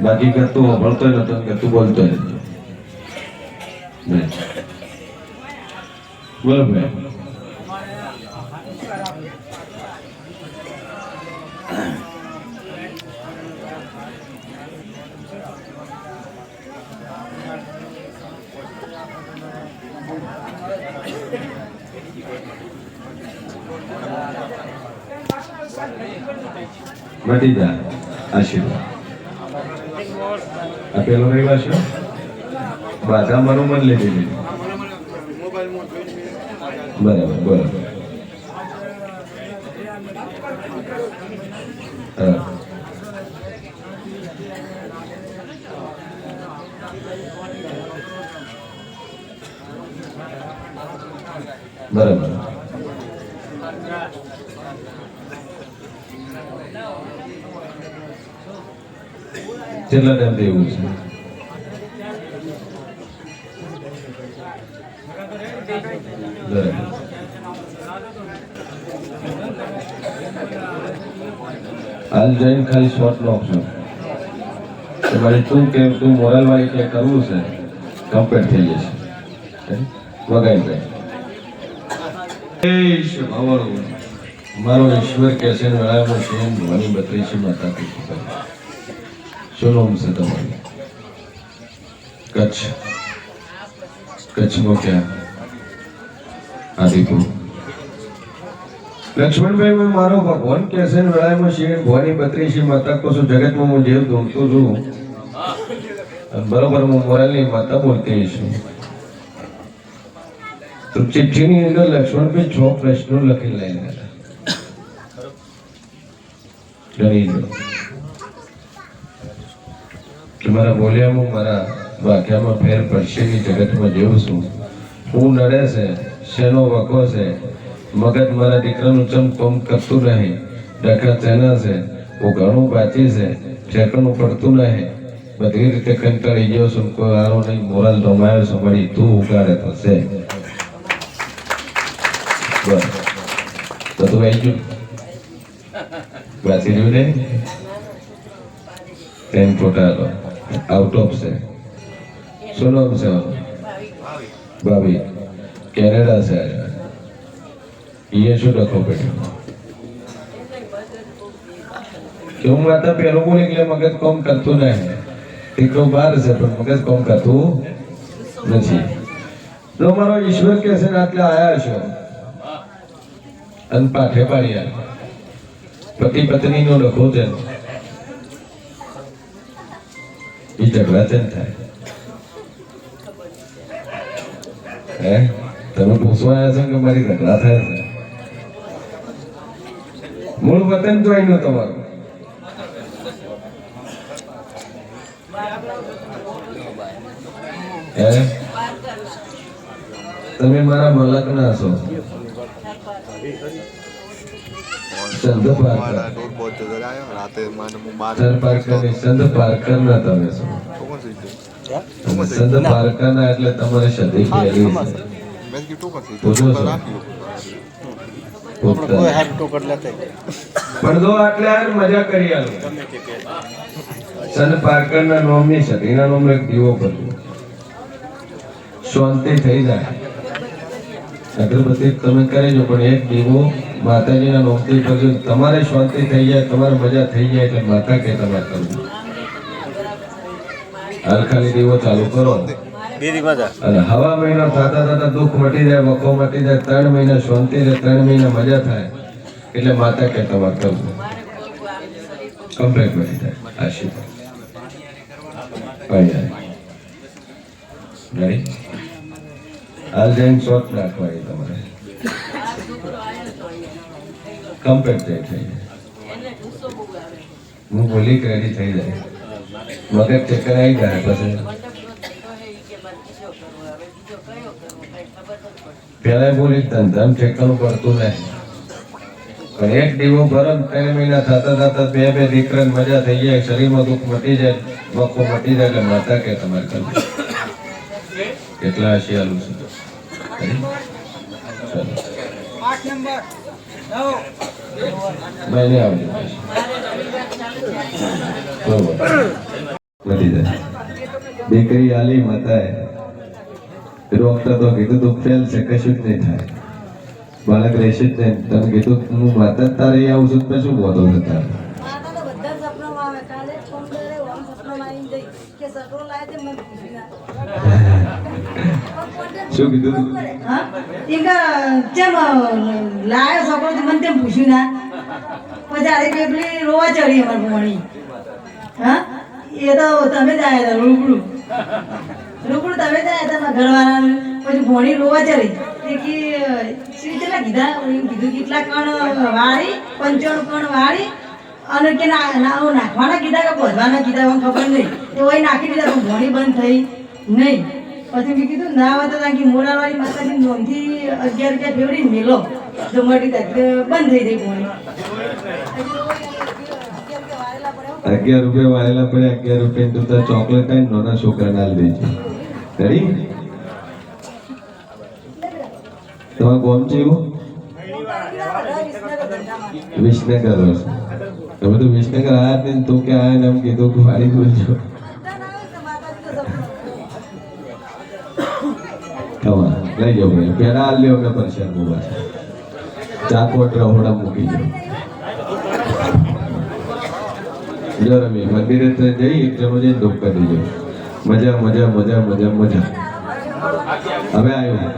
બાકી કે તું ભણતો નતો કે તું બોલતો નતો. બોલો ભાઈ. મટી જા. આશીર્વાદ. આ પેલો છે? બાધા મારું મન લઈ લીધી બરાબર બરાબર. બરાબર. કેટલા ટાઈમથી એવું છે બરાબર હાલ જઈને ખાલી શોર્ટ નોખશો તમારે તું કે તું મોરલ વાળી કે કરવું છે કમ્પ્લીટ થઈ જશે વગાઈ જાય એ શભાવાળું મારો ઈશ્વર કે છે નળામાં શેન ધ્વનિ બત્રી છે માતા પિતા શું નામ છે તમારું કચ્છ કચ્છમાં ક્યાં આદિપુર લક્ષ્મણભાઈ મેં મારો ભગવાન કે છે વેળામાં શિવ ભવાની બત્રીસી માતા કહું છું જગતમાં હું જેવ ધૂમતો છું અને બરોબર હું મોરાલની માતા બોલતી છું તો ચિઠ્ઠીની અંદર લક્ષ્મણભાઈ છ પ્રશ્નો લખી લઈને ગણી લો કે મારા બોલ્યામાં મારા વાક્યામાં ફેર પડશે કે જગતમાં જેવું છું. હું નડે છે શેનો વખો છે મગજ મારા દીકરાનું ચમ કોમ કરતું રહે ડખા ચેના છે હું ઘણું બાચી છે ઠેકાણું પડતું રહે. બધી રીતે કંટાળી ગયો છું કોઈ આરો નહીં મોરલ રમાયો છે મળી તું ઉગાડે તો છે બસ. તો તું આવી ગયું? બાચી રહ્યું ને? ટેન ફોટા આઉટ ઓફ છે શું નામ છે ભાભી કેનેડા છે એ શું લખો પડ્યો કે હું માતા પહેલું બોલી એટલે મગજ કોમ કરતું નહીં દીકરો બહાર છે પણ મગજ કોમ કરતું નથી તો મારો ઈશ્વર કે છે ને આટલે આયા છો અને પાઠે પાડ્યા પતિ પત્ની નો લખો છે એ ઝઘડા ને થાય હે તમે પૂછવા આવ્યા છો કે મારી ઝઘડા થાય છે મૂળ વતન તો અહીંનું તમારું તમે મારા મલકના છો સંત પાર રાતે પારકરની સંત પારકર ના તમે છો. સંત પારકર ના એટલે તમારે આટલે આ મજા કરી આલો. સંત પારકર ના નોમની સદી ના નામ દીવો કર્યો શાંતિ થઈ જાય. અગરબત્તી તમે કરી જો પણ એક દીવો માતાજીના નોકરી કરજો. તમારે શાંતિ થઈ જાય તમારે મજા થઈ જાય એટલે માતા કે તમારે કરવું. હાલ ખાલી દીવો ચાલુ કરો. અને હવા મહિના થતા થતા દુઃખ મટી જાય વખો મટી જાય ત્રણ મહિના શાંતિ રહે ત્રણ મહિના મજા થાય એટલે માતા કે તમારે કરવું. કમ્પ્લેટ મટી જાય. આશીર્વાદ. પડી જાય Ready? હાલ જઈને શોર્ટ નાખવાની તમારે કમ્પ્લેટ જાય થઈ જાય હું બોલી કે ready થઈ જાય મગજ ચક્કર આવી જાય પછી પેલા બોલી ધંધામ ઠેકાણું પડતું નહીં પણ એક દીવો ભરમ ત્રણ મહિના થતા થતા બે બે દીકરા મજા થઈ જાય શરીરમાં દુઃખ મટી જાય વખો મટી જાય એટલે માતા કે તમારે કરવું કેટલા હશિયાલું છે ચાલો આઠ નંબર નવ મેં નહીં આવડ્યું બરોબર. આલુ જાય. દીકરી આલી માતાએ રોકતા તો કીધું તું ફેલ છે કશું જ નહીં થાય. બાળક રહેશે જ નહીં. તમે કીધું હું માતા તારે આવું છું તો શું બોધો છે તારે માતા તો બધા જ સપનામાં આવે કાલે જ ફોન કરે ઓમ સપનામાં આવીને જઈ કે સકરો લાવે તે મને પૂછ્યું ના. શું કીધું હા એ કે તો મને તેમ પૂછ્યું ના પછી આરે પેલી રોવા ચડી અમાર ભણી હા એ તો તમે જ હતા રૂબરૂ રૂબરૂ તમે જ આવ્યા ઘરવાળાને પછી ભણી રોવા ચડી કેટલા કીધા કીધું કેટલા કણ વાળી પંચાણું કણ વાળી અને કે નાખવાના કીધા કે બોધવાના કીધા ખબર નહીં તો એ નાખી દીધા, પણ ઘોડી બંધ થઈ નહીં. પછી મેં કીધું, ના વાત કે મોરાવાળી માતાજી નોંધી અગિયાર રૂપિયા ફેવડી મેલો. તો મળી બંધ થઈ ગઈ ઘોડી અગિયાર રૂપિયા વાળેલા પડે, અગિયાર રૂપિયા તું ચોકલેટ આવીને નાના છોકરાને આલી દેજે કરી તમારું કોમ છે એવું? વિસનગર. તમે તો વિસનગર જ નહીં તું કે આયા ને એમ કીધું કે મારી બોલજો કમા લઈ જાઓ ભાઈ. પેલા હાલ લ્યો કે પરસાદ બુબા ચાકોટ રહોડા મૂકી જાઓ જો રમી મંદિરે જઈ એક જણો જઈને ધૂપ કરી દેજો. મજા મજા મજા મજા મજા. હવે આવ્યો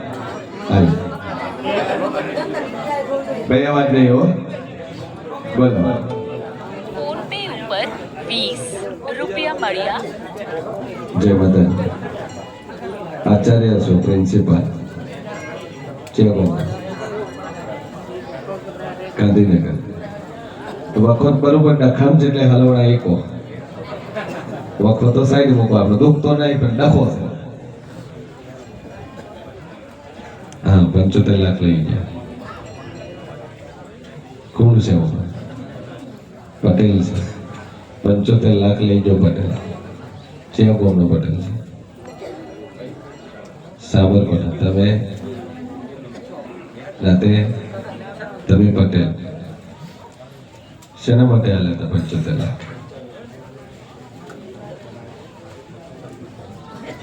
આવ્યો ભાઈ અવાજ નહીં હો. બોલો. ફોન પે ઉપર વીસ રૂપિયા મળ્યા. જય માતા આચાર્ય છો પ્રિન્સિપાલ ચેરમેન. ગાંધીનગર. વખત બરોબર ડખામ જેટલે હલવડા એકો. વખત તો સાઈડ મૂકો, આપણે દુઃખ તો નહીં, પણ ડખો છે. હા, પંચોતેર લાખ લઈ ગયા. કોણ છે પટેલ છે. પંચોતેર લાખ લઈ ગયો પટેલ. છે કોમનો પટેલ છે. સાબરકાંઠા તમે રાતે તમે પટેલ. શેના માટે આલ્યા હતા પંચોતેર લાખ?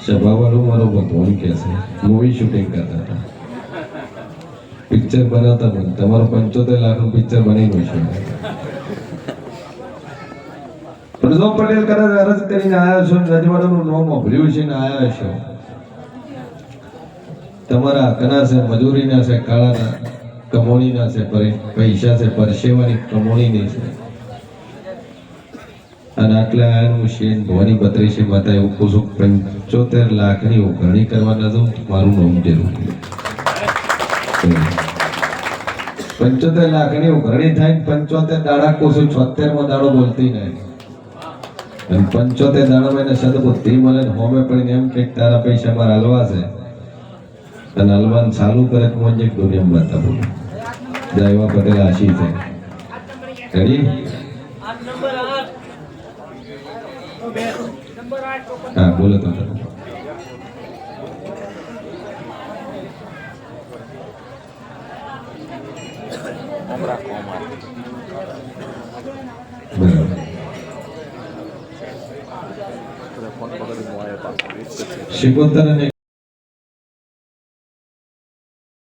સભાવાળું મારો ભગવાન કે છે મૂવી શૂટિંગ કરતા હતા. પિક્ચર બનાવતા પણ તમારું પંચોતેર લાખનું પિક્ચર બની ગયું છે પ્રજો પટેલ કદાચ અરજ કરીને આવ્યા છો ને રજવાડાનું નામ અભર્યું છે ને આવ્યા છો. તમારા કના છે, મજૂરીના છે, કાળાના કમોણીના છે પૈસા છે, પરસેવાની કમોણીની છે. અને આટલા આનું શેન ભવાની બત્રીસી માતા એવું પૂછું પંચોતેર લાખની ઉઘરણી કરવાના ન મારું નામ જરૂર પંચોતેર લાખની ઉઘરણી થાય પંચોતેર દાડા કોશું છોતેરમાં દાડો બોલતી નહીં. અને પંચોતેર દાડામાં એને સદબુદ્ધિ મળે હોમે પડીને એમ કે તારા પૈસા મારા હલવા છે. અને હલવાનું ચાલુ કરે તો દુનિયામાં બતાવું. પટેલ આશી છે. રેડી હા, બોલો તમે. અને